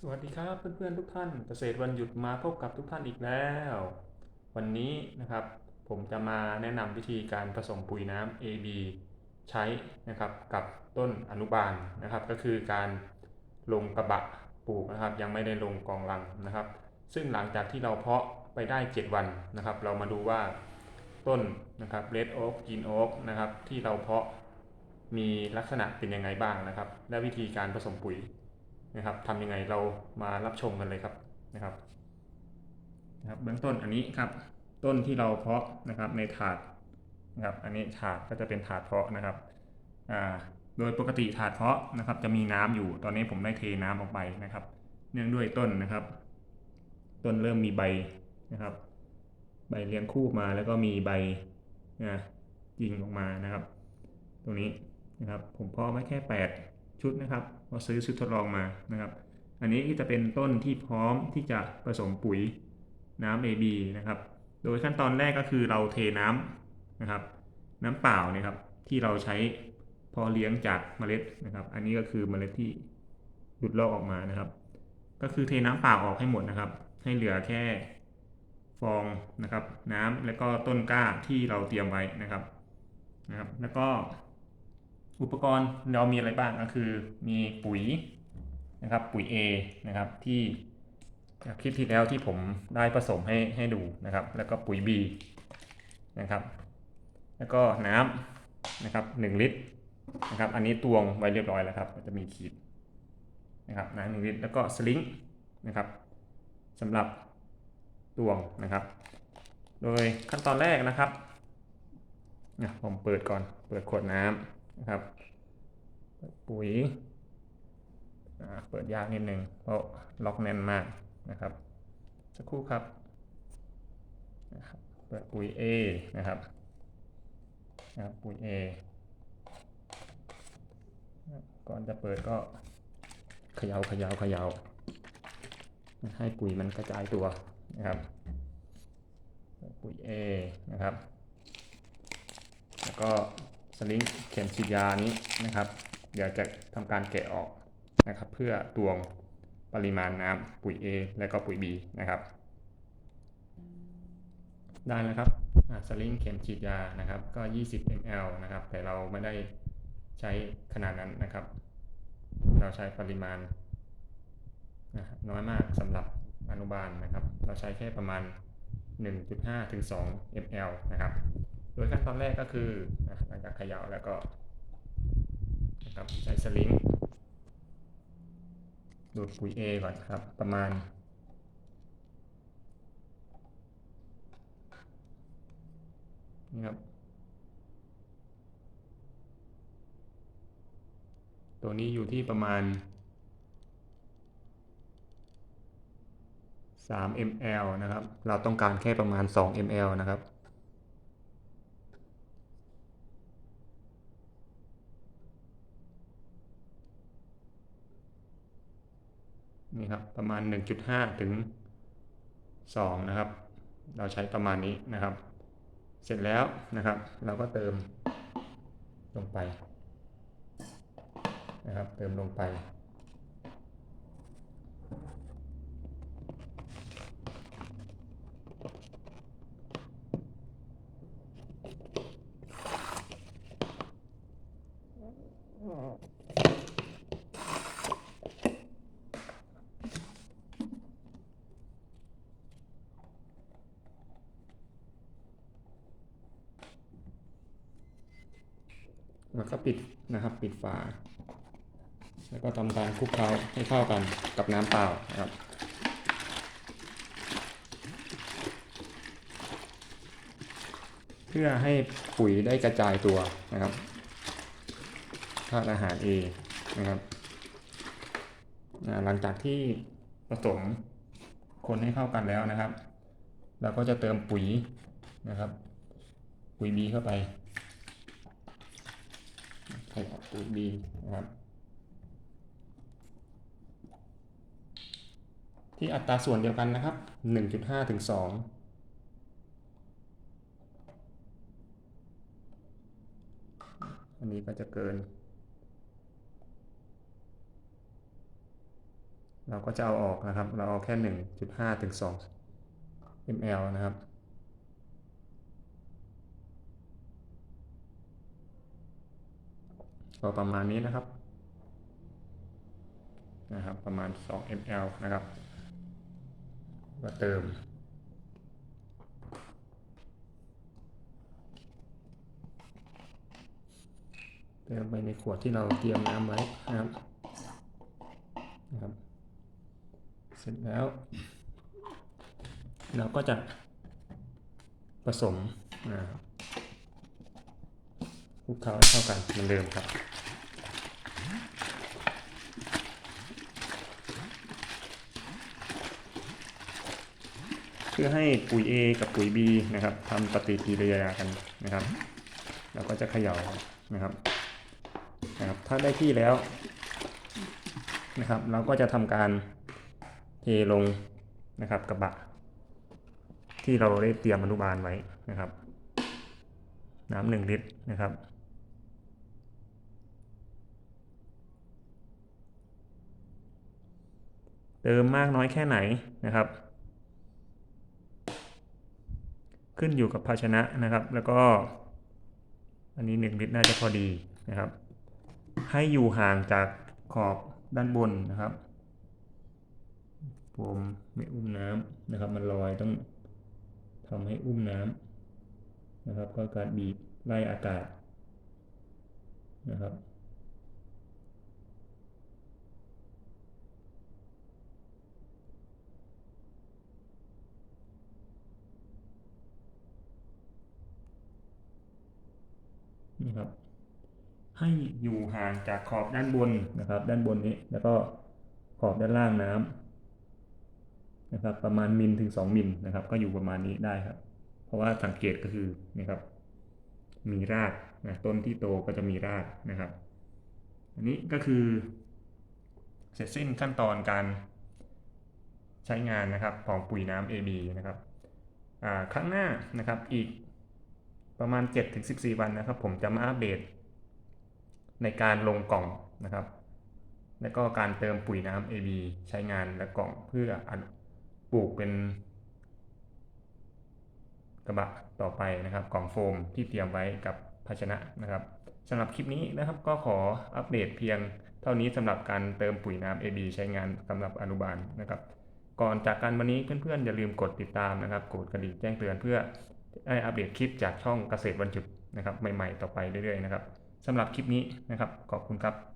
สวัสดีครับเพื่อนๆทุกท่านเกษตรวันหยุดมาพบกับทุกท่านอีกแล้ว วันนี้นะครับ ผมจะมาแนะนำวิธีการผสมปุ๋ยน้ำ AB ใช้นะครับกับต้นอนุบาลนะครับ ก็คือการลงกระบะปลูกนะครับ ยังไม่ได้ลงกองรังนะครับ ซึ่งหลังจากที่เราเพาะไปได้ 7 วันนะครับ เรามาดูว่าต้นนะครับ Red Oak Green Oak นะครับที่เราเพาะมีลักษณะเป็นยังไงบ้างนะครับ และวิธีการผสมปุ๋ย นะครับทำยังไงเรามารับชมกันเลยครับนะครับนะครับ เบื้องต้นอันนี้ครับ ต้นที่เราเพาะนะครับในถาดนะครับอันนี้ถาดก็จะเป็นถาดเพาะนะครับอ่าโดยปกติถาดเพาะนะครับ จะมีน้ำอยู่ตอนนี้ผมได้เทน้ำออกไปนะครับ เนื่องด้วยต้นนะครับ ต้นเริ่มมีใบนะครับ ใบเลี้ยงคู่มาแล้วก็มีใบนะยิงออกมานะครับ ตรงนี้นะครับ ผมเพาะไว้แค่ 8 ชุดนะครับ เราซื้อชุดทดลองมานะครับ อันนี้จะเป็นต้นที่พร้อมที่จะผสมปุ๋ยน้ำ AB นะครับ โดยขั้นตอนแรกก็คือเราเทน้ำนะครับ น้ำเปล่าเนี่ยครับ ที่เราใช้พอเลี้ยงจากเมล็ดนะครับ อันนี้ก็คือเมล็ดที่หลุดลอกออกมานะครับ ก็คือเทน้ำเปล่าออกให้หมดนะครับ ให้เหลือแค่ฟองนะครับ น้ำแล้วก็ต้นกล้าที่เราเตรียมไว้นะครับนะครับ แล้วก็ อุปกรณ์เรามีอะไรบ้างก็คือมีปุ๋ยนะครับปุ๋ย A นะครับที่คลิปที่แล้วที่ผมได้ผสมให้ให้ดูนะครับ แล้วก็ปุ๋ย B นะครับ แล้วก็น้ำนะครับ1ลิตรนะครับ อันนี้ตวงไว้เรียบร้อยแล้วครับจะมีขีดนะครับน้ำหนึ่งลิตรแล้วก็สลิงนะครับสำหรับตวงนะครับ โดยขั้นตอนแรกนะครับเนี่ยผมเปิดก่อนเปิดขวดน้ำ นะครับ ปุ๋ยเปิดยากนิดนึงเพราะล็อกแน่นมากนะครับสักครู่ครับนะครับเปิดปุ๋ย A นะครับนะครับปุ๋ย A ก่อนจะเปิดก็เขยา่าเขยา่าเขยา่าให้ปุ๋ยมันกระจายตัวนะครับปุ๋ย A นะครับ แล้วก็ สลิงเข็มฉีดยานี้นะครับ เดี๋ยวจะทำการแกะออกนะครับ เพื่อตวงปริมาณน้ำปุ๋ย A และก็ปุ๋ย B นะครับ ได้แล้วครับสลิงเข็มฉีดยานะครับ ก็ 20 ml นะครับ แต่เราไม่ได้ใช้ขนาดนั้นนะครับ เราใช้ปริมาณน้อยมากสำหรับอนุบาลนะครับ เราใช้แค่ประมาณ 1.5 ถึง 2 ml นะครับ โดยขั้นตอนแรกก็คือหลังจากเขย่าแล้วก็นะครับใช้สลิงดูดปุ๋ย A ก่อนครับ ประมาณนี่ครับ ตัวนี้อยู่ที่ประมาณ 3 ml นะครับ เราต้องการแค่ประมาณ 2 ml นะครับ นี่ครับประมาณ 1.5 ถึง 2 นะครับ เราใช้ประมาณนี้นะครับ เสร็จแล้วนะครับ เราก็เติมลงไปนะครับ เติมลงไป แล้วก็ปิดนะครับ ปิดฝา แล้วก็ทำการคลุกเคล้าให้เข้ากันกับน้ำเปล่านะครับเพื่อให้ปุ๋ยได้กระจายตัวนะครับธาตุอาหาร A นะครับ หลังจากที่ผสมคนให้เข้ากันแล้วนะครับ เราก็จะเติมปุ๋ยนะครับ ปุ๋ย B เข้าไป ใส่ปุ๋ย B นะครับ ที่อัตราส่วนเดียวกันนะครับ 1.5 ถึง 2อันนี้ก็จะเกิน เราก็จะเอาออกนะครับ เราเอาแค่ 1.5 ถึง 2 ml นะครับ ก็ประมาณนี้นะครับนะครับ ประมาณ 2 ml นะครับมาเติม เติมไปในขวดที่เราเตรียมน้ำไว้นะครับนะครับ เสร็จแล้ว เราก็จะผสมนะครับคลุกเคล้าให้เข้ากันเหมือนเดิมครับ พื่อให้ปุ๋ย A กับปุ๋ย B นะครับทำปฏิกิริยากันนะครับเราก็จะเขย่านะครับนะครับถ้าได้ที่แล้วนะครับ เราก็จะทำการเทลงนะครับกระบะ ที่เราได้เตรียมอนุบาลไว้นะครับ น้ำหนึ่งลิตรนะครับเติมมากน้อยแค่ไหนนะครับ ขึ้นอยู่กับภาชนะนะครับ แล้วก็ อันนี้หนึ่งลิตรน่าจะพอดีนะครับ ให้อยู่ห่างจากขอบด้านบนนะครับผมไม่อุ้มน้ำนะครับ มันลอยต้องทำให้อุ้มน้ำนะครับ ก็การบีบไล่อากาศนะครับ นะครับ ให้อยู่ห่างจากขอบด้านบนนะครับ ด้านบนนี้แล้วก็ขอบด้านล่างน้ำนะครับ ประมาณมิลถึง 2 มิลนะครับ ก็อยู่ประมาณนี้ได้ครับ เพราะว่าสังเกตก็คือนะครับ มีรากนะต้นที่โตก็จะมีรากนะครับ อันนี้ก็คือ เสร็จสิ้นขั้นตอนการใช้งานนะครับของปุ๋ยน้ำ AB นะครับครั้งหน้านะครับอีก ประมาณ 7-14 วันนะครับ ผมจะมาอัปเดต ในการลงกล่องนะครับ และก็การเติมปุ๋ยน้ำ AB ใช้งานและกล่องเพื่ออปลูกเป็น กระบะต่อไปนะครับ กล่องโฟมที่เตรียมไว้กับภาชนะนะครับสำหรับคลิปนี้นะครับก็ขออัปเดตเพียงเท่านี้สำหรับการเติมปุ๋ยน้ำ AB ใช้งานสำหรับอนุบาลนะครับ ก่อนจากกันวันนี้เพื่อนๆอย่าลืมกดติดตามนะครับ กดกระดิ่งแจ้งเตือนเพื่อ ได้อัปเดตคลิปจากช่องเกษตรวันจุดนะครับใหม่ๆต่อไปเรื่อยๆนะครับสำหรับคลิปนี้นะครับขอบคุณครับ